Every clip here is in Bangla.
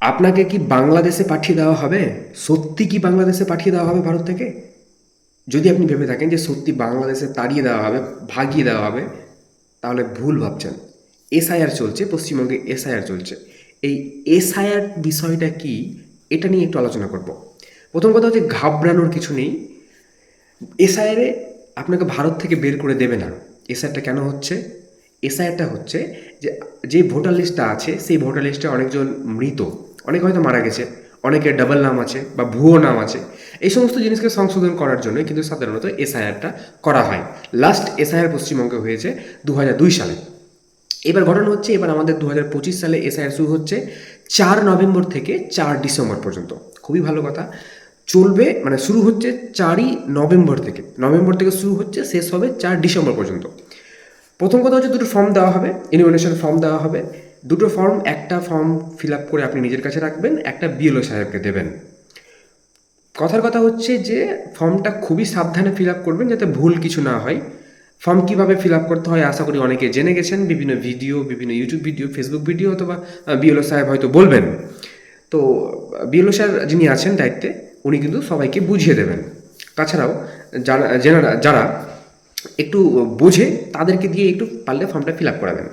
আপনাকে কি বাংলাদেশে পাঠিয়ে দেওয়া হবে? সত্যি কি বাংলাদেশে পাঠিয়ে দেওয়া হবে ভারত থেকে? যদি আপনি ভেবে থাকেন যে সত্যি বাংলাদেশে তাড়িয়ে দেওয়া হবে, ভাগিয়ে দেওয়া হবে, তাহলে ভুল ভাবছেন। এসআইআর চলছে, পশ্চিমবঙ্গে এসআইআর চলছে। এই এসআইআর বিষয়টা কি, এটা নিয়ে একটু আলোচনা করব। প্রথম কথা হচ্ছে ঘাবড়ানোর কিছু নেই। এসআইআরে আপনাকে ভারত থেকে বের করে দেবে না। এসআইআরটা কেন হচ্ছে? এসআইআরটা হচ্ছে যে যে ভোটার লিস্টটা আছে, সেই ভোটার লিস্টে অনেকজন মৃত। অনেকে হয়তো মারা গেছে, অনেকের ডাবল নাম আছে বা ভুয়ো নাম আছে। এই সমস্ত জিনিসকে সংশোধন করার জন্য কিন্তু সাধারণত এসআইআরটা করা হয়। লাস্ট এসআইআর পশ্চিমবঙ্গে হয়েছে দু সালে। এবার ঘটনা হচ্ছে, এবার আমাদের দু হাজার পঁচিশ সালে এসআইআর শুরু হচ্ছে চার নভেম্বর থেকে চার ডিসেম্বর পর্যন্ত। খুবই ভালো কথা। চলবে মানে শুরু হচ্ছে চারই নভেম্বর থেকে। নভেম্বর থেকে শুরু হচ্ছে, শেষ হবে চার ডিসেম্বর পর্যন্ত। প্রথম কথা হচ্ছে দুটো ফর্ম দেওয়া হবে ইনভিটেশন ফর্ম দেওয়া হবে। দুটো ফর্ম একটা ফর্ম ফিল আপ করে আপনি নিজের কাছে রাখবেন, একটা বিএলও সাহেবকে দেবেন। কথার কথা হচ্ছে যে ফর্মটা খুবই সাবধানে ফিল আপ করবেন যাতে ভুল কিছু না হয়। ফর্ম কীভাবে ফিল আপ করতে হয়, আশা করি অনেকে জেনে গেছেন, বিভিন্ন ভিডিও বিভিন্ন ইউটিউব ভিডিও ফেসবুক ভিডিও অথবা বিএলও সাহেব হয়তো বলবেন। তো বিএলও স্যার যিনি আছেন দায়িত্বে, উনি কিন্তু সবাইকে বুঝিয়ে দেবেন। তাছাড়াও, যারা যারা একটু বোঝে, তাদেরকে দিয়ে একটু পারলে ফর্মটা ফিল আপ করাবেন।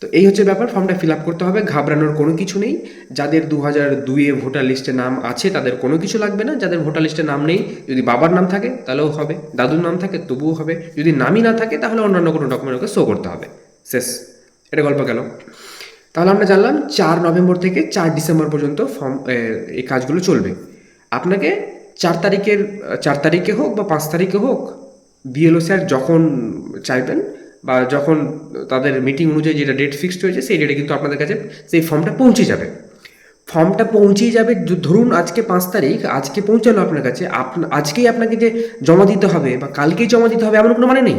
তো এই হচ্ছে ব্যাপার, ফর্মটা ফিল আপ করতে হবে, ঘাবড়ানোর কোনো কিছু নেই। যাদের দু হাজার দুইয়ে ভোটার লিস্টে নাম আছে, তাদের কোনো কিছু লাগবে না। যাদের ভোটার লিস্টে নাম নেই, যদি বাবার নাম থাকে, তাহলেও হবে। দাদুর নাম থাকে, তবুও হবে। যদি নামই না থাকে, তাহলে অন্যান্য কোনো ডকুমেন্ট ওকে শো করতে হবে। শেষ। এটা গল্প গেল। তাহলে আমরা জানলাম, চার নভেম্বর থেকে চার ডিসেম্বর পর্যন্ত ফর্ম এই কাজগুলো চলবে। আপনাকে চার তারিখের, চার তারিখে হোক বা পাঁচ তারিখে হোক, বিএলও স্যার যখন চাইবেন বা যখন তাদের মিটিং অনুযায়ী যেটা ডেট ফিক্সড হয়েছে, সেই ডেটে কিন্তু আপনাদের কাছে সেই ফর্মটা পৌঁছে যাবে। ফর্মটা পৌঁছেই যাবে ধরুন আজকে পাঁচ তারিখ, আজকে পৌঁছালো আপনার কাছে আজকেই আপনাকে যে জমা দিতে হবে বা কালকেই জমা দিতে হবে, এমন কোনো মানে নেই।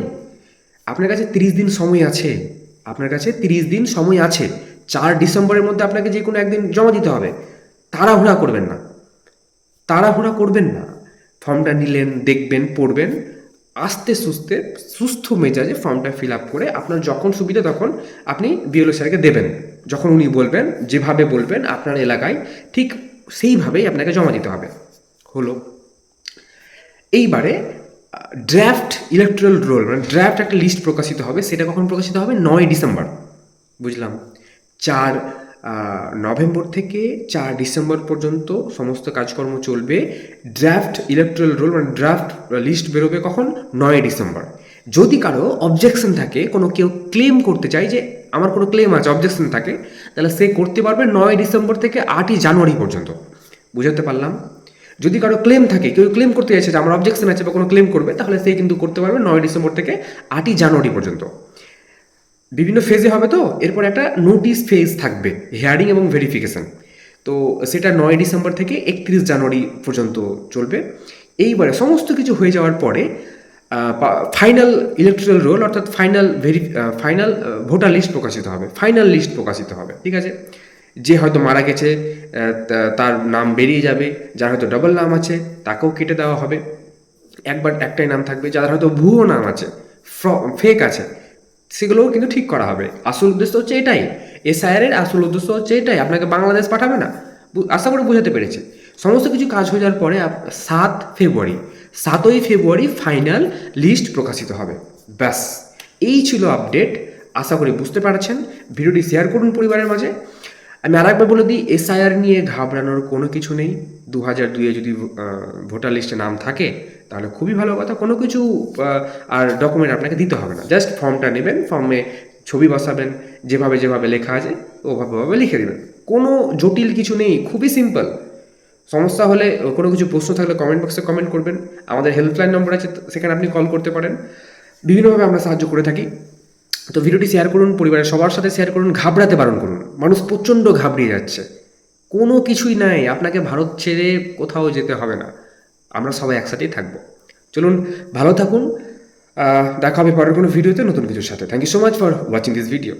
আপনার কাছে তিরিশ দিন সময় আছে, আপনার কাছে তিরিশ দিন সময় আছে, চার ডিসেম্বরের মধ্যে আপনাকে যে কোনো একদিন জমা দিতে হবে, তাড়াহুড়া করবেন না। তাড়াহুড়া করবেন না। ফর্মটা নিলেন, দেখবেন, পড়বেন আস্তে সুস্তে সুস্থ মেজাজে ফর্মটা ফিল আপ করে আপনার যখন সুবিধা তখন আপনি বিএলও স্যারকে দেবেন। যখন উনি বলবেন, যেভাবে বলবেন আপনার এলাকায় ঠিক সেইভাবেই আপনাকে জমা দিতে হবে। হলো। এইবারে ড্রাফট ইলেকট্রাল রোল মানে ড্রাফট একটা লিস্ট প্রকাশিত হবে, সেটা কখন প্রকাশিত হবে? নয় ডিসেম্বর। বুঝলাম? চার নভেম্বর থেকে চার ডিসেম্বর পর্যন্ত সমস্ত কাজকর্ম চলবে। ড্রাফট ইলেকট্রাল রোল মানে ড্রাফট লিস্ট বেরোবে কখন? নয় ডিসেম্বর। যদি কারও অবজেকশন থাকে, কোনো কেউ ক্লেম করতে চায় যে আমার কোনো ক্লেম আছে অবজেকশন থাকে, তাহলে সে করতে পারবে নয় ডিসেম্বর থেকে আটই জানুয়ারি পর্যন্ত। বুঝাতে পারলাম? যদি কারও ক্লেম থাকে, কেউ ক্লেম করতে চাইছে যে আমার অবজেকশন আছে বা কোনো ক্লেম করবে, তাহলে সে কিন্তু করতে পারবে নয় ডিসেম্বর থেকে আটই জানুয়ারি পর্যন্ত। বিভিন্ন ফেজে হবে তো? এরপর একটা নোটিশ ফেজ থাকবে হিয়ারিং এবং ভেরিফিকেশন তো সেটা নয় ডিসেম্বর থেকে একত্রিশ জানুয়ারি পর্যন্ত চলবে। এইবারে সমস্ত কিছু হয়ে যাওয়ার পরে ফাইনাল ইলেকট্রাল রোল অর্থাৎ final very final voter list প্রকাশিত হবে। ফাইনাল লিস্ট প্রকাশিত হবে, ঠিক আছে? যে হয়তো মারা গেছে তার নাম বেরিয়ে যাবে, যার হয়তো ডবল নাম আছে, তাকেও কেটে দেওয়া হবে। একবার একটাই নাম থাকবে যাদের হয়তো ভুয়ো নাম আছে ফ্র ফেক আছে। সেগুলোও কিন্তু ঠিক করা হবে। আসল উদ্দেশ্য হচ্ছে এটাই। এসআইআর এর আসল উদ্দেশ্য হচ্ছে এটাই। আপনাকে বাংলাদেশ পাঠাবে না। আশা করি বোঝাতে পেরেছে সমস্ত কিছু কাজ হয়ে যাওয়ার পরে সাত ফেব্রুয়ারি, সাতই ফেব্রুয়ারি ফাইনাল লিস্ট প্রকাশিত হবে। ব্যাস, এই ছিল আপডেট আশা করি বুঝতে পারছেন। ভিডিওটি শেয়ার করুন পরিবারের মাঝে। আমি আরেকবার বলে দিই এসআইআর নিয়ে ঘাবড়ানোর কোনো কিছু নেই। দু হাজার দুইয়ে যদি ভোটার লিস্টে নাম থাকে তাহলে খুবই ভালো কথা, কোনো কিছু আর ডকুমেন্ট আপনাকে দিতে হবে না। জাস্ট ফর্মটা নেবেন ফর্মে ছবি বসাবেন, যেভাবে যেভাবে লেখা আছে, ওভাবে ওভাবে লিখে দেবেন। কোনো জটিল কিছু নেই, খুবই সিম্পল সমস্যা হলে, কোনো কিছু প্রশ্ন থাকলে কমেন্ট বক্সে কমেন্ট করবেন। আমাদের হেল্পলাইন নম্বর আছে সেখানে আপনি কল করতে পারেন। বিভিন্নভাবে আমরা সাহায্য করে থাকি। তো ভিডিওটি শেয়ার করুন, পরিবারের সবার সাথে শেয়ার করুন, ঘাবড়াতে বারণ করুন। মানুষ প্রচণ্ড ঘাবড়িয়ে যাচ্ছে। কোনো কিছুই নাই, আপনাকে ভারত ছেড়ে কোথাও যেতে হবে না। আমরা সবাই একসাথেই থাকব। চলুন, ভালো থাকুন। দেখা হবে পরের কোনো ভিডিওতে নতুন কিছুর সাথে। Thank you so much for watching this video